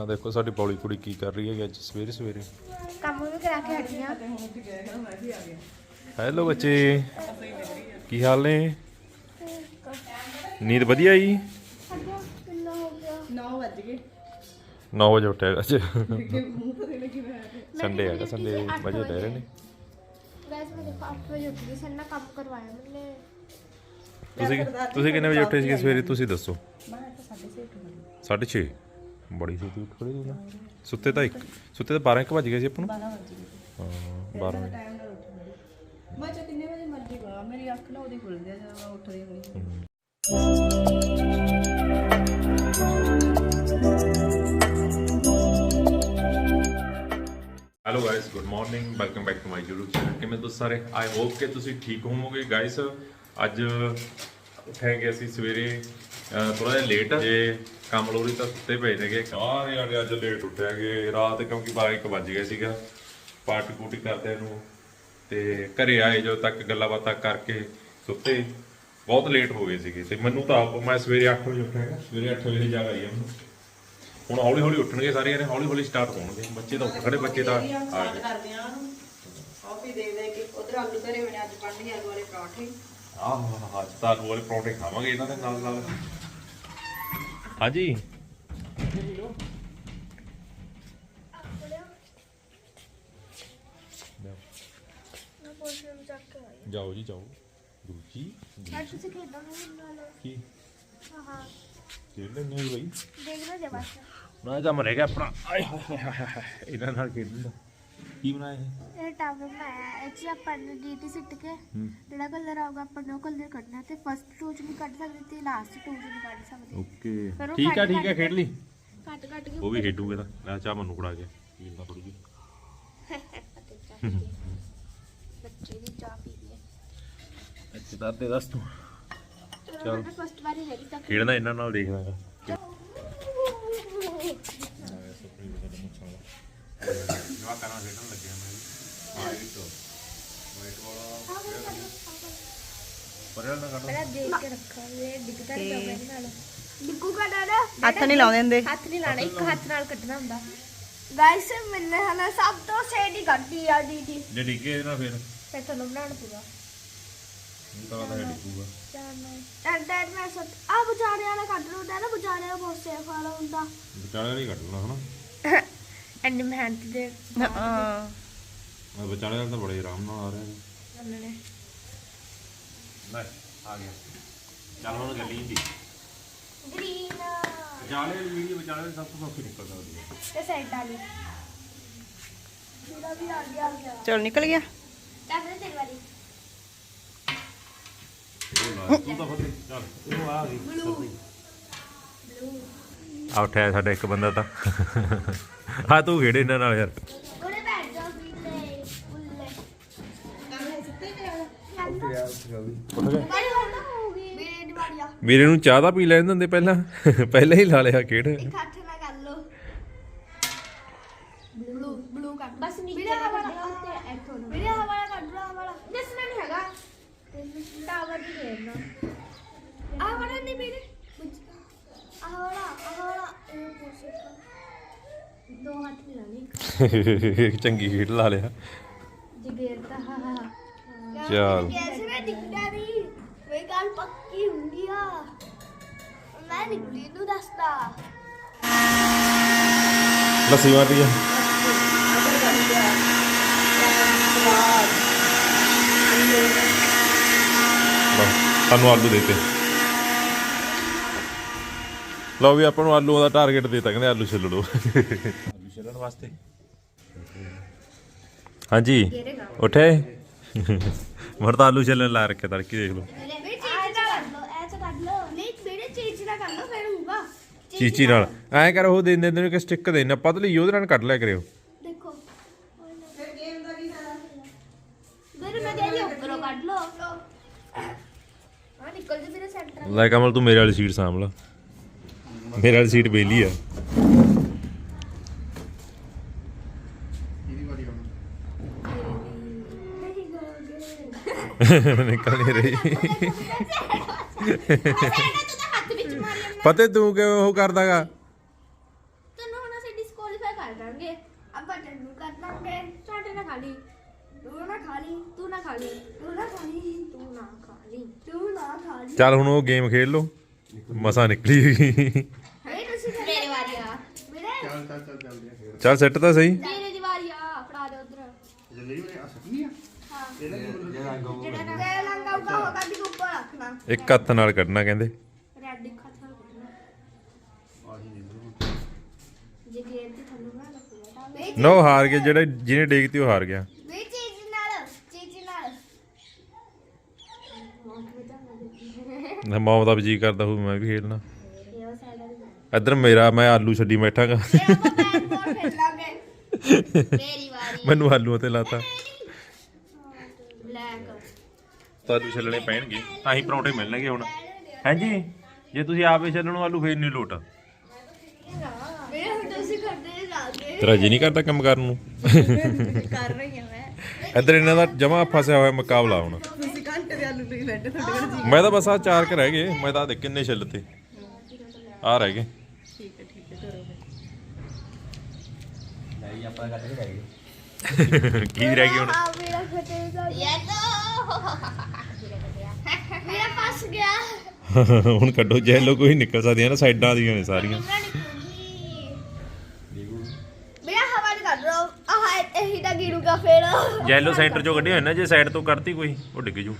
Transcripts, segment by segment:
ਆ ਦੇਖੋ ਸਾਡੀ ਪੌਲੀ ਕੁੜੀ ਕੀ ਕਰ ਰਹੀ ਹੈ ਅੱਜ ਸਵੇਰੇ ਸਵੇਰੇ। ਕੰਮ ਵੀ ਕਰਾ ਕੇ ਹਟੀਆਂ ਹੈਲੋ ਬੱਚੇ ਕੀ ਹਾਲ ਨੇ? ਨੀਂਦ ਵਧੀਆ ਆਈ? ਕਿੰਨਾ ਹੋ ਗਿਆ 9 ਵੱਜ ਗਏ। 9 ਵਜੇ ਉੱਠਿਆ ਅੱਜ। ਸੰਡੇ ਹੈਗਾ ਸੰਡੇ ਵਜੇ ਰਹਿ ਰਹੇ ਨੇ। ਵੈਸੇ ਮੈਂ ਦੇਖੋ 8 ਵਜੇ ਉੱਠ ਗਈ ਸੰਨਾ ਕੰਮ ਕਰਵਾਇਆ ਮੈਨੇ ਤੁਸੀਂ ਤੁਸੀਂ ਕਿੰਨੇ ਵਜੇ ਉੱਠੇ ਸੀਗੇ ਸਵੇਰੇ? ਤੁਸੀਂ ਦੱਸੋ। ਮੈਂ ਤਾਂ 6:30 6:30 ਬੜੀ ਛੇਤੀ ਉੱਠ ਖੜੇ ਹੋ ਨਾ। ਸੁੱਤੇ ਤਾਂ ਇੱਕ ਸੁੱਤੇ ਤਾਂ 12 1 ਵਜ ਗਏ ਸੀ ਆਪਾਂ ਨੂੰ। 12 ਵੱਜ ਗਏ ਹਾਂ 12 ਵਜੇ। ਟਾਈਮ ਨਾਲ ਉੱਠ ਖੜੀ। ਮੈਂ ਚਾਹ ਕਿੰਨੇ ਵਜੇ ਮਰਜ਼ੀ ਕਰਾਂ ਮੇਰੀ ਅੱਖ ਨਾ ਉਹਦੀ ਖੁੱਲਦੀ ਆ ਜਦੋਂ ਮੈਂ ਉੱਠਦੀ ਹੁੰਦੀ hello guys good morning welcome back to my YouTube channel ਕਿਵੇਂ ਤੁਸੀਂ ਸਾਰੇ? ਆਈ ਹੋਪ ਕਿ ਤੁਸੀਂ ਠੀਕ ਹੋਵੋਗੇ। ਗਾਇਸ ਅੱਜ ਉੱਠਾਂਗੇ ਅਸੀਂ ਸਵੇਰੇ ਥੋੜਾ ਜਿਹਾ ਲੇਟ ਜੇ ਕੰਮ ਲੋਰੀ ਤਾਂ ਸੁੱਤੇ ਪਏ ਨੇਗੇ। ਸਾਰੇ ਆੜੇ ਅੱਜ ਲੇਟ ਉੱਠਿਆਗੇ। ਰਾਤ ਕਿਉਂਕਿ 12 1 ਵੱਜ ਗਿਆ ਸੀਗਾ। ਪਾਰਟੀ ਪੂਟੀ ਕਰਦੇ ਨੂੰ ਤੇ ਘਰੇ ਆਏ ਜਦੋਂ ਤੱਕ ਗੱਲਾਂ ਬਾਤਾਂ ਕਰਕੇ ਸੁੱਤੇ। ਬਹੁਤ ਲੇਟ ਹੋ ਗਏ ਸੀਗੇ। ਤੇ ਮੈਨੂੰ ਤਾਂ ਆਪ ਮੈਂ ਸਵੇਰੇ 8 ਵਜੇ ਉੱਠਿਆਗਾ ਸਵੇਰੇ 8 ਵਜੇ ਜਾਗ ਆਈ ਆ ਮੈਨੂੰ। ਹੁਣ ਹੌਲੀ ਹੌਲੀ ਉੱਠਣਗੇ ਸਾਰੇ ਜਣੇ ਹੌਲੀ ਹੌਲੀ ਸਟਾਰਟ ਹੋਣਗੇ। ਬੱਚੇ ਤਾਂ ਉੱਠ ਖੜੇ ਬੱਚੇ ਤਾਂ ਆ ਗਏ। ਕਰਦੇ ਆ ਕਾਫੀ ਦੇ ਦੇ ਕੇ ਉਧਰ ਆਲੂ ਹੋਏ ਨੇ ਅੱਜ ਪੜ੍ਹਨੀ ਆਲੂ ਵਾਲੇ ਪਰੌਂਠੇ। ਆਹ ਅੱਜ ਤਾਂ ਆਲੂ ਵਾਲੇ ਪਰੌਂਠੇ ਖਾਵਾਂਗੇ ਇਹਨਾਂ ਦੇ ਨਾਲ ਨਾਲ। ਹਾਂਜੀ। ਜਾਓ ਜੀ ਜਾਓ। ਗੁਰੂ ਜੀ ਅੱਜ ਤੁਸੀਂ ਖੇਡਾਂ ਨੂੰ ਨਾਲ। ਕੀ? ਹਾਂ ਹਾਂ। ਖੇਡ ਲੈਣੇ ਬਈ? ਦੇਖ ਜੇ ਬਸ। ਨਾ ਕੰਮ ਰਹਿ ਗਿਆ ਆਪਣਾ। ਆਏ ਹਾਏ ਹਾਏ ਹਾਏ ਹਾਏ ਹਾਏ। ਇਹਨਾਂ ਨਾਲ ਖੇਡਣ ਦਾ। ਕੀ ਬਣਾਇਆ ਇਹ? ਇਹ ਟਾਵਰ ਬਣਾਇਆ। ਇਹ ਚ ਆਪਾਂ ਨੇ ਡੀਟੀ ਸਿੱਟ ਕੇ ਜਿਹੜਾ ਕਲਰ ਆਊਗਾ ਆਪਾਂ ਨੂੰ ਕਲਰ ਕੱਢਣਾ ਤੇ ਫਸਟ ਟੂਜ ਨਹੀਂ ਕੱਢ ਸਕਦੇ ਤੇ ਲਾਸਟ ਟੂਜ ਨਹੀਂ ਕੱਢ ਸਕਦੇ। ਓਕੇ। ਫਿਰ ਉਹ ਠੀਕ ਆ ਠੀਕ ਆ ਖੇਡ ਲਈ। ਕੱਟ ਕੱਟ ਕੇ ਉਹ ਵੀ ਖੇਡੂਗੇ ਤਾਂ। ਲੈ ਚਾਹ ਮੈਨੂੰ ਫੜਾ ਕੇ। ਪੀਣ ਦਾ ਥੋੜੀ ਜਿਹੀ। ਬੱਚੇ ਦੀ ਚਾਹ ਪੀ ਲਈ ਅੱਛਾ ਤਾਂ ਤੇ ਦੱਸ ਤੂੰ। ਚਲੋ ਫਸਟ ਵਾਰੀ ਹੈਗੀ ਤਾਂ ਖੇਡਣਾ ਇਹਨਾਂ ਨਾਲ ਦੇਖਦਾਗਾ ਜਵਾਕਾਂ ਨਾਲ ਖੇਡਣ ਲੱਗਿਆ ਮੈਂ ਵਾਈਟ ਵਾਈਟ ਵਾਲਾ ਪਰੇਲ ਨਾ ਕੱਢੋ ਪਹਿਲਾਂ ਦੇਖ ਕੇ ਰੱਖਾਂਗੇ ਡਿੱਗਦਾ ਨਹੀਂ ਪਿਆ ਇਹਦੇ ਨਾਲ। ਡਿੱਗੂਗਾ ਨਾ ਨਾ ਹੱਥ ਨਹੀਂ ਲਾਉਂਦੇ ਹੁੰਦੇ। ਹੱਥ ਨਹੀਂ ਲਾਣਾ ਇੱਕ ਹੱਥ ਨਾਲ ਕੱਢਣਾ ਹੁੰਦਾ। ਗਾਇਸ ਮੈਨੇ ਹਨਾ ਸਭ ਤੋਂ ਸੇਡੀ ਕੱਢੀ ਆ ਡੀਟੀ ਜੇ ਡਿੱਗੇ ਨਾਲ ਫਿਰ? ਫਿਰ ਤੁਹਾਨੂੰ ਬਣਾਉਣਾ ਪਊਗਾ। ਇਹ ਤਾਂ ਤਾਂ ਡਿੱਗੂਗਾ। ਐਂਡ ਦੈਟ ਮੈਂ ਸੱਤ ਆ ਬੁਝਾੜੇ ਵਾਲਾ ਕੱਢ ਲਓ ਨਾ ਬੁਝਾੜੇ ਵਾਲਾ ਬਹੁਤ ਸੇਫ ਵਾਲਾ ਹੁੰਦਾ। ਵਿਚਾਲੇ ਨਹੀਂ ਕੱਢਣਾ ਹਨਾ? ਐਂਡ ਮਿਹਨਤ ਦੇ ਹਾਂ। ਮੈਂ ਵਿਚਾਲੇ ਨਾਲ ਤਾਂ ਬੜੇ ਆਰਾਮ ਨਾਲ ਆ ਰਿਹਾ। ਨੇ ਲੈ ਆ ਗਿਆ। ਚੱਲ ਹੁਣ ਗੱਲੀ ਦੀ। ਗ੍ਰੀਨ ਵਿਚਾਲੇ ਵਾਲੀ ਵੀਡੀਓ ਵਿਚਾਲੇ ਵਾਲੀ ਸਭ ਤੋਂ ਸੌਖੀ ਨਿਕਲ ਸਕਦੀ ਹੈ ਤੇ ਸਾਈਡ ਵਾਲੀ। ਮੇਰਾ ਵੀ ਆ ਗਿਆ ਆ ਗਿਆ। ਚਲ ਨਿਕਲ ਗਿਆ। ਚੱਲ ਤੇਰੀ ਵਾਰੀ। ਉਹ ਲਾ ਤੂੰ ਤਾਂ ਫਤੇ ਚੱਲ ਉਹ ਆ ਗਈ। ਆ ਉੱਠਿਆ ਸਾਡਾ ਇੱਕ ਬੰਦਾ ਤਾਂ। ਹਾਂ ਤੂੰ ਖੇੜੇ ਇਹਨਾਂ ਨਾਲ ਯਾਰ। ਹੋ ਗਈ ਮੇਰੇ ਮੇਰੇ ਨੂੰ ਚਾਹ ਤਾਂ ਪੀ ਲੈਣ ਦਿੰਦੇ ਪਹਿਲਾਂ। ਪਹਿਲਾਂ ਹੀ ਲਾ ਲਿਆ ਖੇਡ। ਇੱਕ ਹੱਥ ਨਾਲ ਕਰ ਲਓ। ਬਲੂ ਬਲੂ ਕੱਟ ਬਸ ਨੀਚੇ ਵਾਲਾ। ਤੇ ਇੱਥੋਂ ਨੂੰ। ਵੀਰੇ ਆਹ ਵਾਲਾ ਕੱਢ ਲਓ ਆਹ ਵਾਲਾ। ਦੱਸਣਾ ਨਹੀਂ ਹੈਗਾ। ਟਾਵਰ ਦੀ ਖੇਡਣਾ ਆਹ ਵਾਲਾ ਨਹੀਂ ਵੀਰੇ। ਆਹ ਵਾਲਾ ਆਹ ਵਾਲਾ। ਇਹ ਕੋਸ਼ਿਸ਼ ਦੋ ਹੱਥ ਨਹੀਂ ਲਾਣੇ ਚੰਗੀ ਖੇਡ ਲਾ ਲਿਆ। ਜਗੇਰਦਾ ਹਾ ਹਾ। ਚੱਲ। ਕੈਸੇ ਮੈਂ ਦਿਖਦਾ ਨਹੀਂ। ਵੇ ਗੱਲ ਪੱਕੀ ਹੁੰਦੀ ਆ। ਮੈਂ ਨਿਕਲੀ ਨੂੰ ਦੱਸਦਾ ਲੱਸੀ ਮਾਰ ਰਹੀ ਆ। ਲਓ, ਸਾਨੂੰ ਆਲੂ ਦੇਤੇ। ਲਓ ਵੀ ਆਪਾਂ ਨੂੰ ਆਲੂ ਦਾ ਟਾਰਗੇਟ ਦੇਤਾ ਕਹਿੰਦੇ ਆਲੂ ਛਿੱਲ ਲਓ ਆਲੂ ਛਿੱਲਣ ਵਾਸਤੇ। ਹਾਂਜੀ ਉੱਠੇ। ਮਰ ਤਾਂ ਆਲੂ ਛਿੱਲਣ ਲਾ ਰੱਖਿਆ ਤੜਕੀ ਦੇਖ ਲਓ ਮੇਰੇ ਚੀਜ਼ ਦਾ ਕਰ ਲੋ ਐ ਚ ਕੱਢ ਲੋ ਨਹੀਂ ਮੇਰੇ ਚੀਜ਼ ਦਾ ਕਰ ਲੋ ਫਿਰ ਹੋਊਗਾ ਚੀਚੀ ਨਾਲ ਐਂ ਕਰ ਉਹ ਦੇ ਦਿੰਦੇ ਨੇ ਕਿ ਸਟਿੱਕ ਦੇਣਾ ਪਤਲੀ ਉਹਦੇ ਨਾਲ ਕੱਢ ਲਿਆ ਕਰਿਓ ਦੇਖੋ ਫਿਰ ਗੇਮ ਦਾ ਕੀ ਮੇਰੇ ਮੈਂ ਦੇ ਰਹੀ ਉੱਪਰੋਂ ਕੱਢ ਲੋ ਆ ਨਿਕਲ ਜੇ ਮੇਰੇ ਸੈਂਟਰ ਲੈ ਕਮਲ ਤੂੰ ਮੇਰੇ ਵਾਲੀ ਸੀਟ ਸਾਂਭ ਲਾ ਮੇਰੇ ਵਾਲੀ ਸੀਟ ਬੇਲੀ ਆ ਨਿਕਲ ਨਹੀਂ ਰਹੀ? ਹੱਥ ਵਿੱਚ ਮਾਰੀ ਜਾਂਦਾ ਪਤਾ ਤੂੰ ਕਿਉਂ ਉਹ ਕਰਦਾਗਾ? ਤੈਨੂੰ ਹੁਣ ਅਸੀਂ ਕਰਾਂਗੇ ਆਪਾਂ ਤੈਨੂੰ ਕਰ ਦਾਂਗੇ। ਸਾਡੇ ਨਾਲ ਖਾ ਲਈ। ਤੂੰ ਨਾ ਖਾ ਲਈ ਤੂੰ ਨਾ ਖਾ ਲਈ। ਤੂੰ ਨਾ ਖਾ ਲਈ ਤੂੰ ਨਾ ਖਾ ਲਈ ਤੂੰ ਨਾ ਖਾ ਲਈ। ਚੱਲ ਹੁਣ ਉਹ ਗੇਮ ਖੇਡ ਲਓ। ਮਸਾ ਨਿਕਲੀ ਹੈ ਤੁਸੀਂ ਮੇਰੇ ਵਾਰੀ ਆ। ਮੇਰੇ ਚੱਲ ਚੱਲ ਚੱਲ ਚੱਲਦੇ ਆ ਫੇਰ ਚੱਲ ਸੈੱਟ ਤਾਂ ਸਹੀ। ਮੇਰੇ ਦੀ ਵਾਰੀ ਆ ਫੜਾ ਦੇ ਉਧਰ ਜਲਦੀ ਉਹਨੇ ਆ ਸਕਦੀ ਆ ਹਾਂ ਇਹਦਾ ਕੀ ਬੋਲਣਾ? ਜਿਹੜਾ ਨਾ ਤੇ ਲੰਗਾ ਉਗਾ ਹੋਗਾ ਦੀ ਉੱਪਰ ਰੱਖਣਾ ਇੱਕ ਹੱਥ ਨਾਲ ਕੱਢਣਾ ਕਹਿੰਦੇ। ਰੈਡ। ਜੇ ਤੇ ਨਾ ਲੱਗੂਗਾ ਨੋ ਹਾਰ ਗਿਆ ਜਿਹੜਾ ਜਿਹਨੇ ਡੇਗਤੀ ਉਹ ਹਾਰ ਗਿਆ। ਵੀ ਚੀਜ਼ ਨਾਲ ਚੀਜ਼ ਨਾਲ। ਨਾ ਮਾਂ ਦਾ ਵੀ ਜੀ ਕਰਦਾ ਹੋਊ ਮੈਂ ਵੀ ਖੇਡਣਾ। ਇੱਧਰ ਮੇਰਾ ਮੈਂ ਆਲੂ ਛੱਡੀ ਬੈਠਾਗਾ ਮੇਰੀ ਵਾਰੀ। ਮੈਨੂੰ ਆਲੂਆਂ ਤੇ ਲਾਤਾ। ਆਲੂ ਛੱਲਣੇ ਪੈਣਗੇ ਤਾਂ ਹੀ ਪਰੌਂਠੇ ਮਿਲਣਗੇ ਹੁਣ। ਹਾਂਜੀ ਜੇ? ਤੁਸੀਂ ਆਪੇ ਛੱਲਣੋਂ ਆਲੂ ਫੇਰ ਨਹੀਂ ਲੋਟ। ਤੇਰਾ ਜੀ ਨਹੀਂ ਕਰਦਾ ਕੰਮ ਕਰਨ ਨੂੰ। ਕਰ ਰਹੀ ਹਾਂ ਮੈਂ ਇੱਧਰ ਇਹਨਾਂ ਦਾ ਜਮਾ ਫਸਿਆ ਹੋਇਆ ਮੁਕਾਬਲਾ ਹੁਣ। ਤੁਸੀਂ ਘੰਟੇ ਦੇ ਆਲੂ ਲਈ ਬੈਠੇ ਤੁਹਾਡੇ ਕੋਲ ਜੀ ਮੈਂ ਤਾਂ ਬਸ ਆ ਚਾਰ ਕੁ ਰਹਿ ਗਏ ਮੈਂ ਤਾਂ ਦੇਖ ਕਿੰਨੇ ਛਿੱਲ ਤੇ। ਆ ਰਹਿ ਗਏ। ਠੀਕ ਹੈ ਠੀਕ ਹੈ ਕਰੋ ਕੀ ਰਹਿ ਗਈ ਹੁਣ? ਆ ਮੇਰਾ ਫਟੇ ਇਹ ਤਾਂ। ਮੇਰਾ ਫਸ ਗਿਆ। ਹੁਣ ਕੱਢੋ ਜੈਲੋ ਕੋਈ ਨਿਕਲ ਸਕਦੀਆਂ ਨਾ ਸਾਈਡਾਂ ਦੀਆਂ ਨੇ ਸਾਰੀਆਂ। ਨਿਕਲਣਾ ਨਿਕਲੂਗੀ ਮੇਰਾ ਹਵਾ ਨਹੀਂ ਕੱਢ ਰੋ ਆਹ ਇਹੀ ਤਾਂ ਗਿਰੂਗਾ ਫੇਰ। ਜੈਲੋ ਸੈਂਟਰ ਚੋਂ ਕੱਢਿਆ ਹੋਇਆ ਨਾ ਜੇ ਸਾਈਡ ਤੋਂ ਕੱਢਤੀ ਕੋਈ ਉਹ ਡਿੱਗ ਜੂ।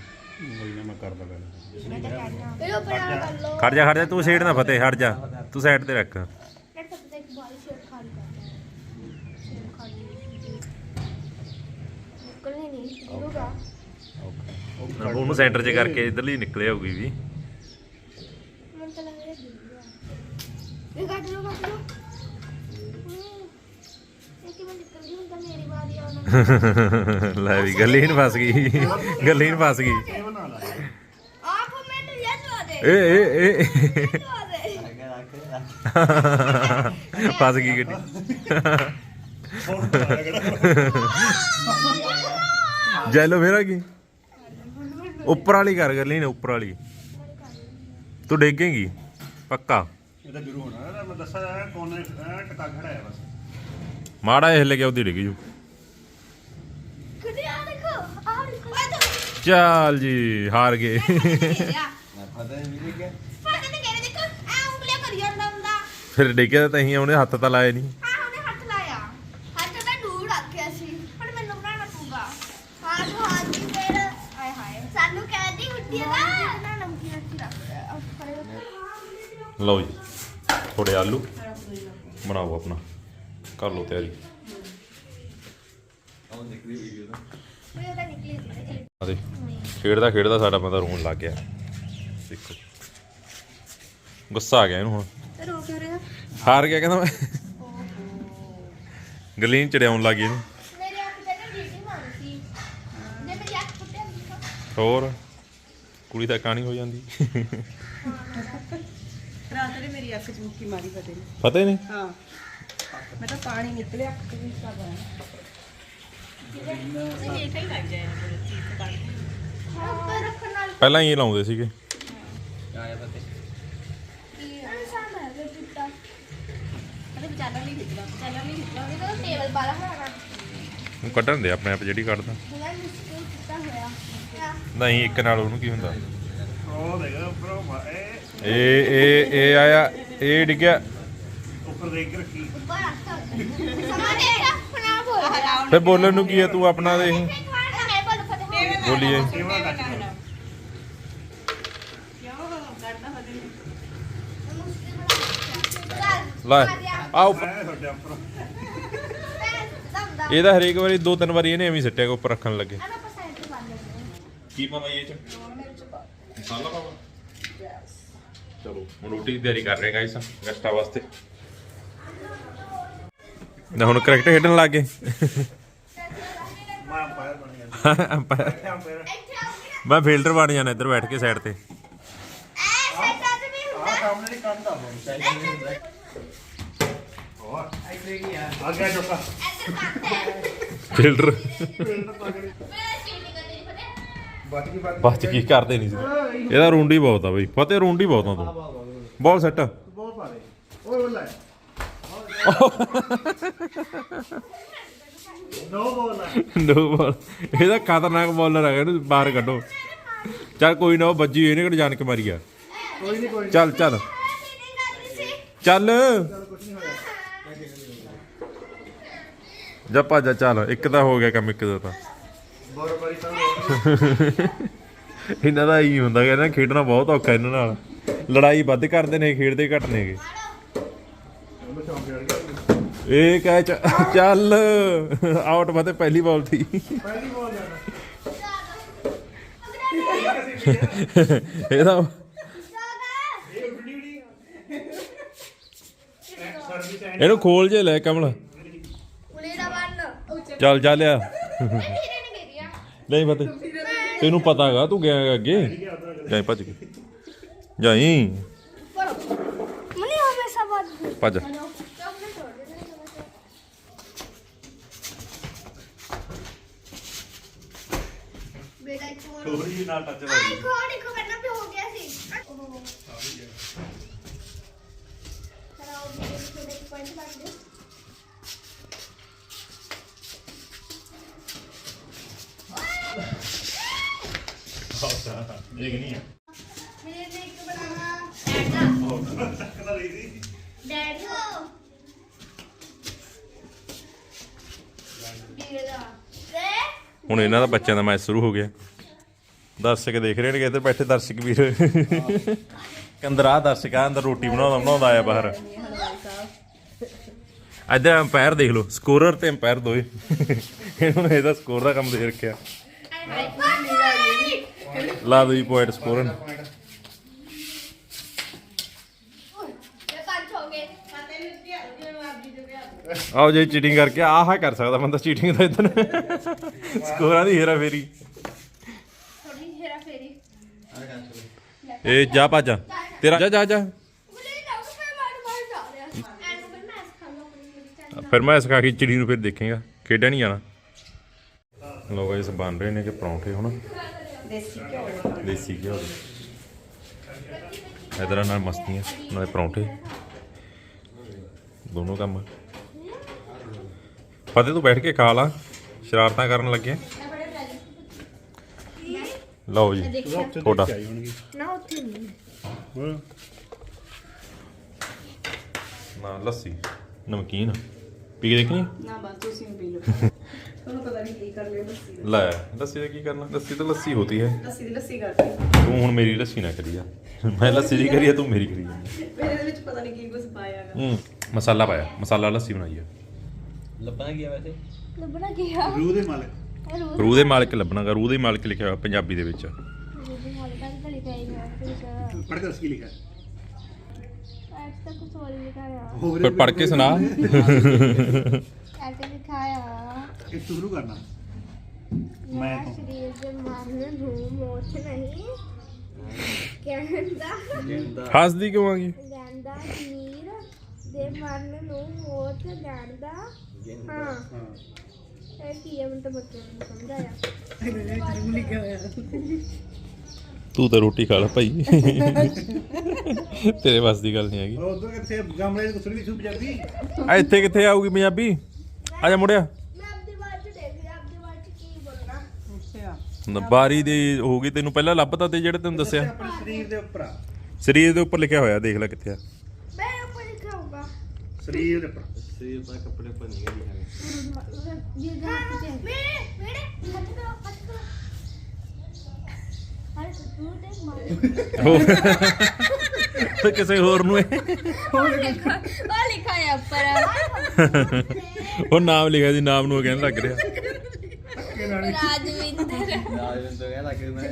ਮੈਂ ਕਰਦਾ ਗੱਲ। ਇਹ ਉੱਪਰ ਆ ਕਰ ਲੋ ਖੜ ਜਾ ਖੜ ਜਾ ਤੂੰ ਸਾਈਡ ਨਾ ਫਤੇ ਹਟ ਜਾ। ਤੂੰ ਸਾਈਡ ਤੇ ਰੱਖ ਮੈਂ ਤਾਂ ਪਤਾ ਇੱਕ ਬਾਰੀ ਸ਼ੇਰ ਖਾਲੀ ਕਰਦਾ ਸ਼ੇਰ ਖਾਲੀ ਨਿਕਲਣੀ ਨਹੀਂ ਉਹਨੂੰ ਸੈਂਟਰ 'ਚ ਕਰਕੇ ਇਧਰਲੀ ਨਿਕਲੇ ਹੋਊਗੀ ਵੀ। ਮੈਨੂੰ ਤਾਂ ਲੱਗ ਰਿਹਾ ਗਿਰੂਗਾ ਇਹ ਇਹ ਕਿਵੇਂ ਨਿਕਲ ਗਈ ਹੁਣ ਲੈ ਵੀ ਗੱਲੀ ਨੂੰ ਫਸ ਗਈ। ਗੱਲੀ ਨੂੰ ਫਸ ਗਈ। ਆਪ ਮੈਨੂੰ ਇਹ ਦਵਾ ਦੇ ਏ ਏ ਏ। ਫਸ ਗਈ ਗੱਡੀ। ਜੈਲੋ ਫੇਰ ਆ ਗਈ? ਉੱਪਰ ਵਾਲੀ ਕਰ ਗੱਲੀ ਨੇ ਉੱਪਰ ਵਾਲੀ। ਤੂੰ ਡੇਗੇਂਗੀ? ਪੱਕਾ? ਇਹਦਾ ਗੁਰੂ ਹੋਣਾ। ਇਹਦਾ ਮੈਂ ਦੱਸਾਂ ਯਾਰ ਕੋਨੇ ਐ ਟਕਾ ਖੜਾ ਹੈ ਬਸ। ਮਾੜਾ ਇਹ ਲੱਗਿਆ ਉਹਦੀ ਡਿੱਗ ਜੂ। ਕਿਤੇ ਆ ਦੇਖੋ ਆ ਦੇਖੋ। ਆ ਤਾਂ ਚੱਲ ਜੀ ਹਾਰ ਗਏ। ਗਿਆ ਪਤਾ ਨਹੀਂ ਕਿਹੜੇ ਦੇਖੋ ਆ ਉਂਗਲੀਆਂ ਕਰੀ ਜਾਂਦਾ ਹੁੰਦਾ ਫਿਰ ਡਿੱਗਿਆ ਤਾਂ ਹੀ ਉਹਨੇ ਹੱਥ ਤਾਂ ਲਾਇਆ ਨਹੀਂ ਹਾਂ ਉਹਨੇ ਹੱਥ ਲਾਇਆ ਹੱਥ ਤਾਂ ਦੂਰ ਰੱਖਿਆ ਸੀ ਹੁਣ ਮੈਨੂੰ ਬਣਾਉਣਾ ਪਊਗਾ ਹਾਂ ਤੂੰ ਹਾਂ ਜੀ ਫੇਰ ਆਏ ਹਾਏ ਸਾਨੂੰ ਕਹਿੰਦੀ ਹੁੰਦੀ ਹੈ ਨਾ ਨਾ ਨਮਕੀਨ ਰੱਖੀ ਰੱਖ ਲਓ ਜੀ ਥੋੜੇ ਆਲੂ ਬਣਾਓ ਆਪਣਾ, ਕਰ ਲਓ ਤਿਆਰੀ। ਉਹ ਖੇਡਦਾ ਖੇਡਦਾ ਸਾਡਾ ਬੰਦਾ ਰੋਣ ਲੱਗ ਗਿਆ। ਦੇਖੋ, ਗੁੱਸਾ ਆ ਗਿਆ ਇਹਨੂੰ ਹੁਣ। ਰੋ ਕਿਉਂ ਰਿਹਾ ਹਾਰ ਗਿਆ ਕਹਿੰਦਾ ਮੈਂ। ਗਲੀਨ ਚੜਿਆਉਣ ਲੱਗ ਗਈ ਇਹਨੂੰ। ਹੋਰ, ਕੁੜੀ ਤਾਂ ਕਾਣੀ ਹੋ ਜਾਂਦੀ। ਅੱਖ ਚ ਮੁੱਕੀ ਮਾਰੀ ਪਤੇ ਨੇ। ਪਤਾ ਹੀ ਨਹੀਂ ਹਾਂ। ਮੈਂ ਤਾਂ ਪਾਣੀ ਨਿਕਲਿਆ ਅੱਖ ਤੋਂ ਵੀ ਸਾ ਬਣਾ ਤੁਸੀਂ ਇਹ ਹੀ ਲੱਗ ਜਾਏ ਮੇਰੇ ਚੀਜ਼ ਪਾਣੀ ਉੱਪਰ ਰੱਖਣ ਨਾਲ ਪਹਿਲਾਂ ਹੀ ਇਹ ਲਾਉਂਦੇ ਸੀਗੇ। ਕੀ ਨਿਸ਼ਾਨ ਹੈ ਇਹ ਟੁੱਟਾ ਅਰੇ ਵਿਚਾਲਾ ਨਹੀਂ ਨਿਕਲਾ ਵਿਚਾਲਾ ਨਹੀਂ ਨਿਕਲਾ ਇਹ ਤਾਂ ਟੇਬਲ ਬਾਲਾ ਹੋਣਾ ਉਹ ਕੱਢਣ ਦੇ ਆਪਣੇ ਆਪ ਜਿਹੜੀ ਕੱਢਦਾ। ਬੜਾ ਮੁਸ਼ਕਿਲ ਟੁੱਟਾ ਹੋਇਆ ਹਾਂ ਨਹੀਂ ਇੱਕ ਨਾਲ ਉਹਨੂੰ ਕੀ ਹੁੰਦਾ? ਉਹ ਦੇਖ ਉੱਪਰੋਂ ਇਹ ਇਹ ਇਹ ਆਇਆ ਇਹ ਡਿੱਗਿਆ। ਉੱਪਰ ਦੇਖ ਕੇ ਰੱਖੀ। ਫਿਰ ਬੋਲਣ ਨੂੰ ਕੀ ਹੈ ਤੂੰ ਆਪਣਾ ਦੇ ਬੋਲੀਏ। ਕੇ ਲੈ ਆ ਉੱਪਰ। ਐ ਤੁਹਾਡੇ ਉੱਪਰ। ਇਹਦਾ ਹਰੇਕ ਵਾਰੀ ਦੋ ਤਿੰਨ ਵਾਰੀ ਇਹਨੇ ਐਵੇਂ ਸਿੱਟਿਆ ਉੱਪਰ ਰੱਖਣ ਲੱਗੇ। ਕੀ ਪਾਵਾਂ ਇਹ ਚ? ਮਸਾਲਾ ਪਾਵਾਂ? ਚਲੋ ਹੁਣ ਰੋਟੀ ਦੀ ਤਿਆਰੀ ਕਰ ਰਹੇ ਗਾਇਸ ਗੈਸਟਾਂ ਵਾਸਤੇ। ਨਾ ਹੁਣ ਕਰੈਕਟ ਖੇਡਣ ਲੱਗ ਗਏ। ਮੈਂ ਅੰਪਾਇਰ ਬਣ ਗਿਆ। ਅੰਪਾਇਰ ਅੰਪਾਇਰ ਮੈਂ ਫੀਲਡਰ ਬਣ ਜਾਣਾ ਇੱਧਰ ਬੈਠ ਕੇ ਸਾਈਡ ਤੇ। ਆ ਸਾਹਮਣੇ ਨਹੀਂ ਕੰਦਾ ਬੋਲ ਹੋਰ ਆ? ਗਿਆ ਚੋਕਾ। ਫੀਲਡਰ ਬਚ ਗਈ ਬਚ ਬਸ ਕੀ ਕਰਦੇ ਨਹੀਂ ਸੀ। ਇਹਦਾ ਰੂੰਡੀ ਬਹੁਤ ਆ ਬਈ। ਫਤਿਹ ਰੂੰਡੀ ਬਹੁਤ ਆ ਤੂੰ। ਬਹੁਤ ਸੈੱਟ। ਬਹੁਤ ਸਾਰੇ ਓਏ ਉਹ ਲੈ। ਨੋ ਬੋਲ ਨੋ ਬਾਲ। ਇਹਦਾ ਖਤਰਨਾਕ ਬੋਲਰ ਹੈਗਾ ਇਹਨੂੰ ਬਾਹਰ ਕੱਢੋ। ਚੱਲ ਕੋਈ ਨਾ ਉਹ ਵੱਜੀ ਇਹਨੇ ਕਿਹੜਾ ਜਾਣ ਕੇ ਮਾਰੀ ਆ? ਕੋਈ ਨਹੀਂ ਕੋਈ ਚੱਲ ਚੱਲ। ਚੱਲ। ਜਾ ਭੱਜ ਜਾ ਚੱਲ। ਇੱਕ ਤਾਂ ਹੋ ਗਿਆ ਕੰਮ ਇੱਕ ਦਾ ਤਾਂ। ਤਾਂ ਇਹਨਾਂ ਦਾ ਹੀ ਹੁੰਦਾ ਕਿ ਇਹਨਾਂ ਖੇਡਣਾ ਬਹੁਤ ਔਖਾ ਇਹਨਾਂ ਨਾਲ। ਲੜਾਈ ਵੱਧ ਕਰਦੇ ਨੇ ਖੇਡਦੇ ਘੱਟ ਨੇਗੇ ਇਹ। ਕਹਿ ਚੱਲ ਆਊਟ ਬਾਤੇ ਪਹਿਲੀ ਬਾਲ ਸੀ ਪਹਿਲੀ ਬੋਲ ਜਾਣਾ। ਇਹਦਾ ਇਹਨੂੰ ਖੋਲ ਜੇ ਲੈ ਕਮਲ। ਕੁਲੀ ਦਾ ਬੰਨ ਚੱਲ ਜਾ ਲਿਆ। ਨਹੀਂ ਪਤਾ। ਤੈਨੂੰ ਪਤਾ ਹੈਗਾ ਤੂੰ ਗਿਆ ਅੱਗੇ। ਜਾਈ ਭੱਜ ਕੇ। ਜਾਈ। ਮਨੀ ਹਮੇਸ਼ਾ ਬਾਤ ਭੱਜ। ਬੇਟਾ ਇੱਕ ਹੋਰ। ਨਾਲ ਟੱਚ ਆਈ ਖੋੜੀ ਕੋ ਕਰਨਾ ਵੀ ਹੋ ਗਿਆ ਸੀ। ਓਹ ਖਰਾਬ ਹੋ ਗਿਆ ਥੋੜੇ ਪੁਆਇੰਟ ਲੱਗ ਗਏ ਇਹ ਨਹੀਂ ਹੈ ਮੇਰੇ ਨੇ ਇੱਕ ਬਣਾਣਾ ਡੈਡ ਕਦਾ ਲਈ ਸੀ ਡੈਡ ਹੋ ਵੀਰੇ ਦਾ ਤੇ ਹੁਣ ਇਹਨਾਂ ਦਾ ਬੱਚਿਆਂ ਦਾ ਮੈਚ ਸ਼ੁਰੂ ਹੋ ਗਿਆ। ਦਰਸ਼ਕ ਦੇਖ ਰਹੇ ਨੇ ਇੱਧਰ ਬੈਠੇ ਦਰਸ਼ਕ ਵੀਰ। ਕੰਦਰ ਆ ਦਰਸ਼ਕ ਆ ਅੰਦਰ ਰੋਟੀ ਬਣਾਉਂਦਾ ਬਣਾਉਂਦਾ ਆਇਆ ਬਾਹਰ। ਇੱਧਰ ਅੰਪਾਇਰ ਦੇਖ ਲਓ ਸਕੋਰਰ ਤੇ ਅੰਪਾਇਰ ਦੋਏ। ਇਹਨਾਂ ਨੇ ਇਹਦਾ ਸਕੋਰ ਦਾ ਕੰਮ ਦੇ ਰੱਖਿਆ। ਆਏ ਹਾਏ। ਲਾ ਦੋ ਜੀ ਪੁਆਇੰਟ ਸਕੋਰਨ ਆਓ ਜੇ ਚੀਟਿੰਗ ਕਰਕੇ, ਆਹ ਕਰ ਸਕਦਾ ਬੰਦਾ ਚੀਟਿੰਗ ਦਾ ਇਦਾਂ ਸਕੋਰਾਂ ਦੀ ਹੇਰਾ ਫੇਰੀ ਥੋੜੀ ਹੇਰਾ ਫੇਰੀ ਇਹ ਜਾ ਭੱਜ ਤੇਰਾ ਜਾ ਜਾ ਜਾ। ਫਿਰ ਮੈਂ ਖਾ ਕੇ ਚਿੜੀ ਨੂੰ ਫਿਰ ਦੇਖੇਗਾ। ਖੇਡਿਆ ਨਹੀਂ ਜਾਣਾ। ਲੋ ਗਾਇਸ ਬਣ ਰਹੇ ਨੇ ਕਿ ਪਰੌਂਠੇ ਹੁਣ। ਦੇਸੀ ਘਿਓ ਦੇਸੀ ਘਿਓ ਦੇ। ਇਧਰ ਨਾਲ ਮਸਤੀਆਂ ਨਾਲੇ ਪਰੌਂਠੇ। ਦੋਨੋਂ ਕੰਮ ਫਤਿਹ ਤੂੰ ਬੈਠ ਕੇ ਖਾ ਲਾ। ਸ਼ਰਾਰਤਾਂ ਕਰਨ ਲੱਗੇ ਲਓ ਜੀ ਤੁਹਾਡਾ। ਨਾ ਉੱਥੇ ਨਹੀਂ। ਨਾ ਲੱਸੀ ਨਮਕੀਨ। ਪੀ ਕੇ ਦੇਖਣੀ ਨਾ ਬਸ ਤੁਸੀਂ ਪੀ ਲਓ। ਤੁਹਾਨੂੰ ਪਤਾ ਨਹੀਂ ਕੀ ਕਰ ਲਿਓ ਲੱਸੀ ਦਾ। ਲੈ ਲੱਸੀ ਦਾ ਕੀ ਕਰਨਾ? ਲੱਸੀ ਤਾਂ ਲੱਸੀ ਹੋਤੀ ਹੈ। ਲੱਸੀ ਦੀ ਲੱਸੀ ਕਰਦੀ ਤੂੰ ਹੁਣ ਮੇਰੀ ਲੱਸੀ ਨਾ ਕਰੀ ਜਾ ਮੈਂ ਲੱਸੀ ਦੀ ਕਰੀ ਆ ਤੂੰ ਮੇਰੀ ਕਰੀ ਜਾ ਮੇਰੇ ਇਹਦੇ ਵਿੱਚ ਪਤਾ ਨਹੀਂ ਕੀ ਕੁਝ ਪਾਇਆ ਹੈਗਾ। ਹੂੰ ਮਸਾਲਾ ਪਾਇਆ। ਮਸਾਲਾ ਲੱਸੀ ਬਣਾਈ ਆ। ਲੱਭਣਾ ਕੀ ਆ ਵੈਸੇ? ਲੱਭਣਾ ਕੀ ਆ? ਰੂਹ ਦੇ ਮਾਲਕ। ਰੋਜ਼ ਰੂਹ ਦੇ ਮਾਲਕ ਲੱਭਣਾਗਾ ਰੂਹ ਦੇ ਮਾਲਕ ਲਿਖਿਆ ਹੋਇਆ ਪੰਜਾਬੀ ਦੇ ਵਿੱਚ। ਰੋਜ਼ ਮਾਲਕਾਂ ਦਾ ਲਿਖਿਆ ਹੀ ਹੋਇਆ ਫਿਰ ਪੜ੍ਹ ਕੇ ਕੀ ਲਿਖਿਆ? ਕੁਝ ਹੋਰ ਹੋਰ ਪੜ੍ਹ ਕੇ ਸੁਣਾ। ਐਡ ਤੇ ਲਿਖਿਆ ਇਹ ਸ਼ੁਰੂ ਕਰਨਾ। ਮੈਂ ਮੈਂ ਕਹੂੰ। ਸਰੀਰ ਦੇ ਮਨ ਨੂੰ ਮੋਚ ਨਹੀਂ ਕਹਿੰਦਾ। ਹੱਸਦੀ ਕਿਉਂ ਆਗੀ ਕਹਿੰਦਾ ਨੀਰ ਦੇ ਮਨ ਨੂੰ ਮੋਚ ਜਾਣਦਾ ਹਾਂ। ਹਾਂ। ਇਹ ਕੀ ਹੈ? ਮੈਨੂੰ ਤਾਂ ਨੂੰ ਤੂੰ ਤਾਂ ਰੋਟੀ ਖਾ ਲੈ ਭਾਈ। ਤੇਰੇ ਵੱਸ ਦੀ ਗੱਲ ਨਹੀਂ ਹੈਗੀ। ਉਧਰ ਕਿੱਥੇ ਗਮਲੇ ਚ ਕੁਸੜੀ ਦੀ ਸੂਪ ਜਾਂਦੀ। ਆ ਇੱਥੇ ਕਿੱਥੇ ਆਊਗੀ ਪੰਜਾਬੀ? ਆ ਜਾ ਮੁੜਿਆ ਮੈਂ ਆਪਦੀ ਬਾਤ ਚ ਦੇਖ ਰਿਹਾ ਆਪਦੀ ਬਾਤ ਚ ਕੀ ਬੋਲਣਾ ਅੱਛਾ ਬਾਰੀ ਦੀ ਹੋਊਗੀ ਤੈਨੂੰ ਪਹਿਲਾਂ ਲੱਭਤਾ ਤੇ ਜਿਹੜੇ ਤੈਨੂੰ ਦੱਸਿਆ? ਆਪਣੇ ਸਰੀਰ ਦੇ ਉੱਪਰ ਆ। ਸਰੀਰ ਦੇ ਉੱਪਰ ਲਿਖਿਆ ਹੋਇਆ ਦੇਖ ਲੈ ਕਿੱਥੇ ਆ। ਮੈਂ ਉੱਪਰ ਲਿਖਿਆ ਹੋਊਗਾ। ਸਰੀਰ ਦੇ ਉੱਪਰ। ਸਰੀਰ ਦਾ ਕੱਪੜੇ ਪਰ ਨਹੀਂ ਗਈ ਤੇ ਮੇਰੇ ਮੇਰੇ ਹੱਥ ਕਰੋ ਹੱਥ ਕਰੋ। ਹਰ ਤੂੰ ਤੇ ਮਾਰ ਤੇ ਕਿਸੇ ਹੋਰ ਨੂੰ ਇਹ? ਉਹ ਲਿਖਾ ਹੈ ਉੱਪਰ। ਉਹ ਨਾਮ ਲਿਖਿਆ ਸੀ ਨਾਮ ਨੂੰ ਕਹਿਣ ਲੱਗ ਰਿਹਾ। ਰਾਜਵਿੰਦਰ ਰਾਜਵਿੰਦਰ ਤੋਂ ਕਹਿੰਦਾ ਕਿ ਮੈਂ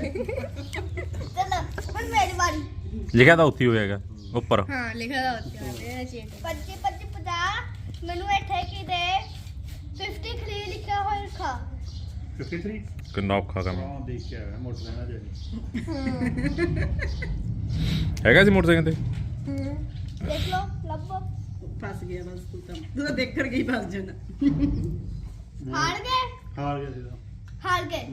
ਚਲੋ ਹੁਣ ਮੇਰੀ ਵਾਰੀ ਲਿਖਿਆ ਤਾਂ ਉੱਥੇ ਹੀ ਹੋਇਆਗਾ ਉੱਪਰ ਹਾਂ ਲਿਖਿਆ ਦਾ ਉੱਤੇ ਮੇਰਾ ਚੇਟ 25 25 50 ਮੈਨੂੰ ਇੱਥੇ ਕੀ ਦੇ? 53 ਲਿਖਿਆ ਹੋਇਆ ਲਿਖਾ 53 ਕਿੰਨਾ ਔਖਾ ਕੰਮ ਹਾਂ। ਦੇਖ ਕੇ ਆਇਆ ਮੋਟਰ ਲੈਣਾ ਜਿਹੜੀ ਹੈਗਾ ਸੀ ਮੋਟਰਸਾਈਕਲ ਤੇ? ਦੇਖ ਲਓ ਲੱਭੋ। ਫਸ ਗਿਆ ਬਸ ਤੂੰ ਤਾਂ। ਤੂੰ ਤਾਂ ਦੇਖਣ ਗਈ ਫਸ ਜਾਣਾ ਹਾਰ ਗਏ? ਹਾਰ ਗਿਆ ਸੀ ਤਾਂ। ਹਾਰ ਗਏ।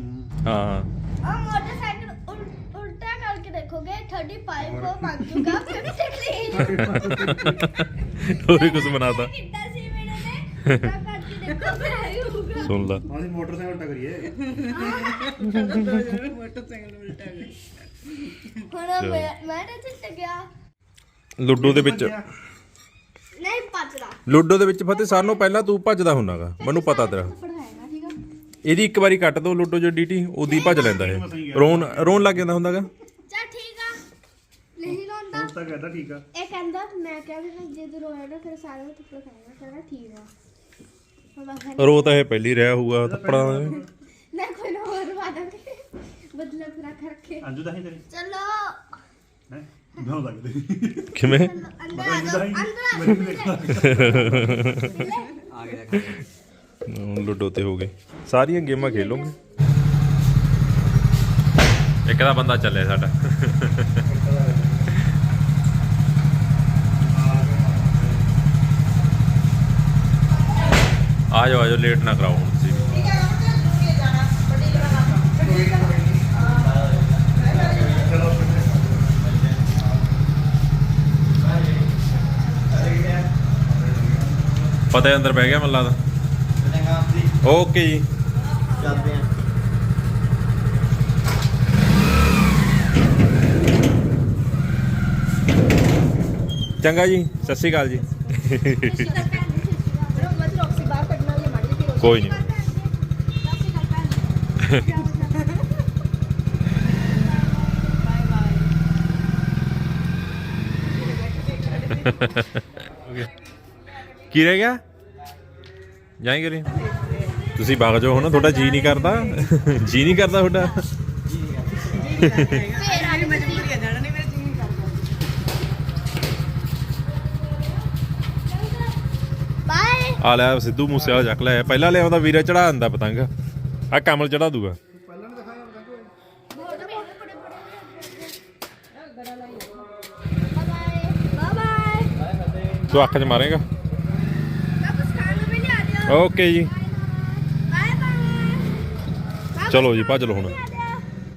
ਹਾਂ ਆ ਮੋਟਰਸਾਈਕਲ ਉਲ- ਉਲਟਾ ਕਰਕੇ ਦੇਖੋਗੇ 35 ਕੋ ਮੰਗ ਚੁੱਕਾ 53 ਉਹੀ ਕੁਝ ਬਣਾਤਾ। ਕਿੱਦਾਂ ਸੀ ਮੇਰੇ ਨੇ ਉਲਟਾ ਕਰਕੇ ਦੇਖੋ ਫਿਰ ਆਈ ਹੋਊਗਾ। ਸੁਣ ਲਾ। ਅਸੀਂ ਮੋਟਰਸਾਈਕਲ ਟਕਰੀਏ ਮੋਟਰਸਾਈਕਲ ਉਲਟਾ ਗਈ ਹੁਣ ਮੈਂ ਮੈਂ ਤਾਂ ਜਿੱਤ ਗਿਆ। ਲੁੱਡੋ ਦੇ ਵਿੱਚ। ਨਹੀਂ ਪਤਲਾ ਲੁੱਡੋ ਦੇ ਵਿੱਚ ਫਤਿਹ ਸਾਰਿਆਂ ਨੂੰ ਪਹਿਲਾਂ ਤੂੰ ਭੱਜਦਾ ਹੁੰਨਾਗਾ। ਮੈਨੂੰ ਪਤਾ ਤੇਰਾ। ਇਹਦੀ ਇੱਕ ਵਾਰੀ ਕੱਟ ਦੋ ਲੁੱਡੋ ਜੋ ਡੀਟੀ ਉਹਦੀ ਭੱਜ ਲੈਂਦਾ ਇਹ। ਰੋਣ ਰੋਣ ਲੱਗ ਜਾਂਦਾ ਹੁੰਦਾਗਾ? ਚਾ ਠੀਕ ਆ। ਨਹੀਂ ਹੁਣ ਤਾਂ ਕਹਿੰਦਾ ਠੀਕ ਆ। ਇਹ ਕਹਿੰਦਾ ਮੈਂ ਕਿਹਾ ਵੀ ਜੇ ਤੂੰ ਰੋਇਆ ਨਾ ਫਿਰ ਸਾਰਾ ਨੂੰ ਟੁੱਟ ਖਾਏਗਾ ਕਹਿੰਦਾ ਠੀਕ ਆ। ਹੁਣ ਰੋ ਤਾਂ ਇਹ ਪਹਿਲੀ ਰਿਹਾ ਹੋਊਗਾ ਥੱਪੜਾਂ ਦਾ। ਮੈਂ ਕੋਈ ਨਾ ਹੋਰ ਵਾਦਾਂਗੇ ਬਦਲਾ ਫਿਰ ਰੱਖ ਰੱਖੇ ਅੰਜੂ ਤਾਂ ਹੀ ਤੇਰੀ। ਚਲੋ। ਹੈ? ਨਾ ਲੱਗਦੇ? ਕਿਵੇਂ? ਅੰਦਰ ਆ ਜਾਓ ਅੰਦਰ ਆ ਜਾਓ ਆ ਗਿਆ। ਹੁਣ ਲੁੱਡੋ ਤੇ ਹੋ ਗਏ ਸਾਰੀਆਂ ਗੇਮਾਂ ਖੇਲੋਗੇ? ਇੱਕ ਦਾ ਬੰਦਾ ਚੱਲੇ ਸਾਡਾ। ਆ ਜਾਓ ਆ ਜਾਓ ਲੇਟ ਨਾ ਕਰਾਓ ਹੁਣ ਤੁਸੀਂ ਪਤਾ ਅੰਦਰ ਬਹਿ ਗਿਆ ਮੱਲਾ ਦਾ ਓਕੇ ਜੀ। ਚੱਲਦੇ ਆ ਚੰਗਾ ਜੀ ਸਤਿ ਸ਼੍ਰੀ ਅਕਾਲ ਜੀ। ਕੋਈ ਨਹੀਂ। ਕੀ ਰਹਿ ਗਿਆ? ਜਾਈ ਕਰੀ। ਤੁਸੀਂ ਵਗ ਜਾਓ ਹੁਣ ਤੁਹਾਡਾ ਜੀ ਨਹੀਂ ਕਰਦਾ। ਜੀ ਨਹੀਂ ਕਰਦਾ ਤੁਹਾਡਾ। ਆ ਬਾਏ ਲੈ ਸਿੱਧੂ ਮੂਸੇ ਵਾਲਾ ਚੱਕ ਲਿਆ ਪਹਿਲਾਂ ਲਿਆ ਉਹਦਾ ਵੀਰਾ ਚੜਾ ਦਿੰਦਾ ਪਤੰਗ। ਆ ਕਮਲ ਚੜਾ ਦੂਗਾ। ਬਾਏ ਤੂੰ ਅੱਖ 'ਚ ਮਾਰੇਗਾ? ਨੂੰ ਓਕੇ ਜੀ। ਚਲੋ ਜੀ ਭੱਜ ਲਓ ਹੁਣ।